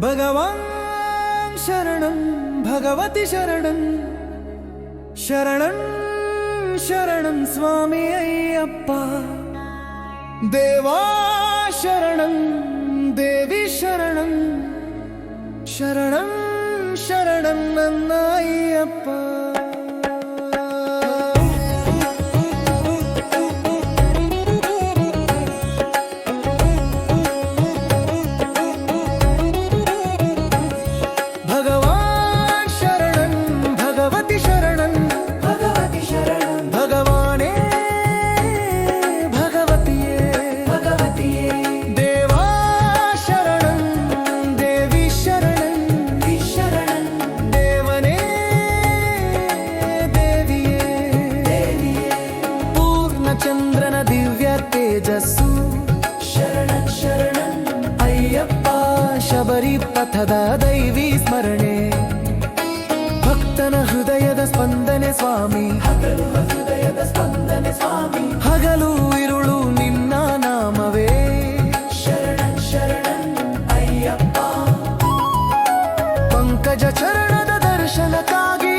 ഭഗവാൻ ശരണം ഭഗവതി ശരണം. ശരണം ശരണം സ്വാമി അയ്യപ്പ. ദേവാ ശരണം ദേവി ശരണം. ശരണം ശരണം നന്നായി അപ്പാ ಪಥದ ದೈವಿ ಸ್ಮರಣೆ. ಭಕ್ತನ ಹೃದಯದ ಸ್ಪಂದನೆ ಸ್ವಾಮಿ. ಹೃದಯದ ಸ್ಪಂದನೆ ಸ್ವಾಮಿ ಹಗಲು ಇರುಳು ನಿನ್ನ ನಾಮವೇ. ಶರಣ ಶರಣ ಅಯ್ಯಪ್ಪ ಪಂಕಜ ಚರಣದ ದರ್ಶನಕ್ಕಾಗಿ.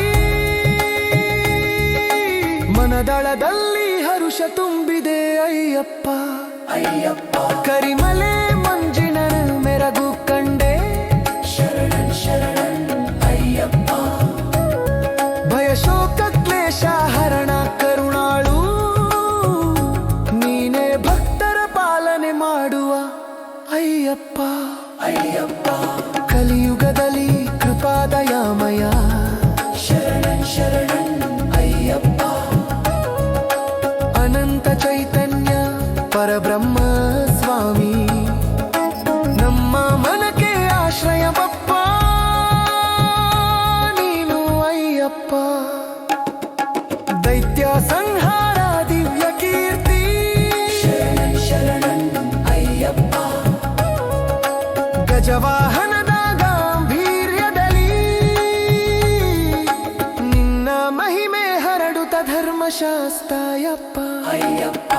ಮನದಳದಲ್ಲಿ ಹರುಷ ತುಂಬಿದೆ ಅಯ್ಯಪ್ಪ ಅಯ್ಯಪ್ಪ. ಕರಿಮಲೆ శరణమయ శరణం శరణం. ಧರ್ಮಶಾಸ್ತಾಯಪ್ಪ ಅಯ್ಯಪ್ಪ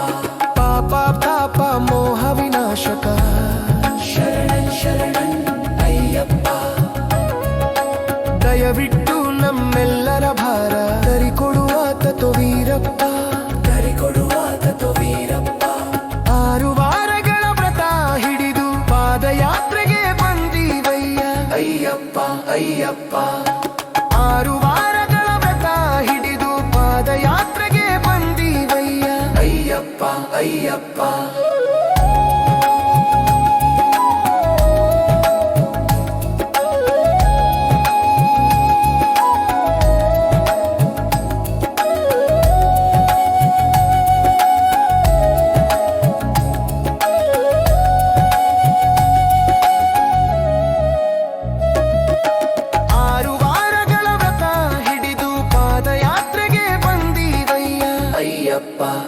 ಪಾಪ ತಾಪ ಮೋಹ ವಿನಾಶಕ ಶರಣ ಶರಣ ಅಯ್ಯಪ್ಪ ದಯವಿಟ್ಟು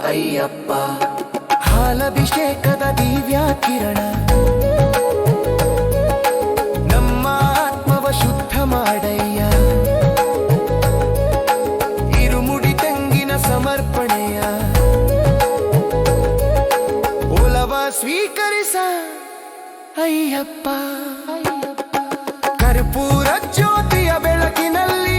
ಅಯ್ಯಪ್ಪ. ಹಾಲಭಿಷೇಕದ ದಿವ್ಯ ಕಿರಣ. ನಮ್ಮ ಆತ್ಮವ ಶುದ್ಧ ಮಾಡಯ್ಯ. ಇರುಮುಡಿ ತೆಂಗಿನ ಸಮರ್ಪಣೆಯ. ಒಲವ ಸ್ವೀಕರಿಸ ಅಯ್ಯಪ್ಪ. ಕರ್ಪೂರ ಜ್ಯೋತಿಯ ಬೆಳಕಿನಲ್ಲಿ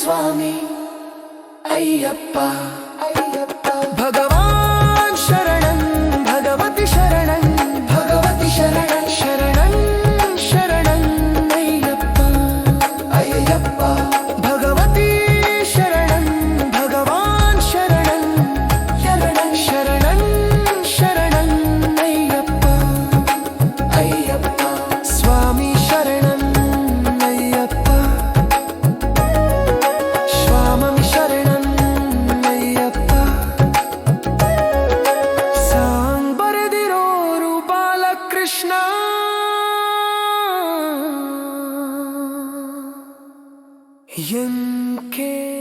స్వామి అయ్యప్ప. భగవ يمكن